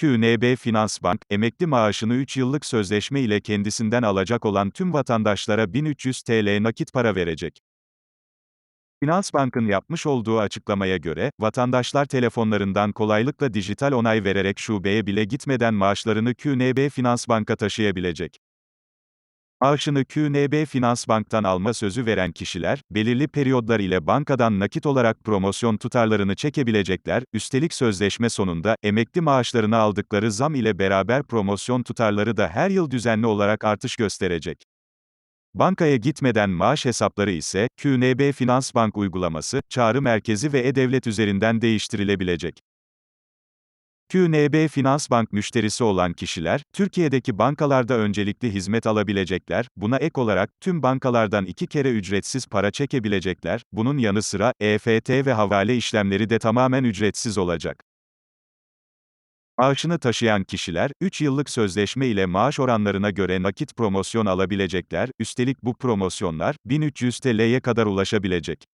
QNB Finansbank, emekli maaşını 3 yıllık sözleşme ile kendisinden alacak olan tüm vatandaşlara 1300 TL nakit para verecek. Finansbank'ın yapmış olduğu açıklamaya göre, vatandaşlar telefonlarından kolaylıkla dijital onay vererek şubeye bile gitmeden maaşlarını QNB Finansbank'a taşıyabilecek. Maaşını QNB Finansbank'tan alma sözü veren kişiler, belirli periyodlar ile bankadan nakit olarak promosyon tutarlarını çekebilecekler, üstelik sözleşme sonunda, emekli maaşlarını aldıkları zam ile beraber promosyon tutarları da her yıl düzenli olarak artış gösterecek. Bankaya gitmeden maaş hesapları ise, QNB Finansbank uygulaması, çağrı merkezi ve e-devlet üzerinden değiştirilebilecek. QNB Finansbank müşterisi olan kişiler, Türkiye'deki bankalarda öncelikli hizmet alabilecekler, buna ek olarak, tüm bankalardan iki kere ücretsiz para çekebilecekler, bunun yanı sıra, EFT ve havale işlemleri de tamamen ücretsiz olacak. Maaşını taşıyan kişiler, 3 yıllık sözleşme ile maaş oranlarına göre nakit promosyon alabilecekler, üstelik bu promosyonlar, 1300 TL'ye kadar ulaşabilecek.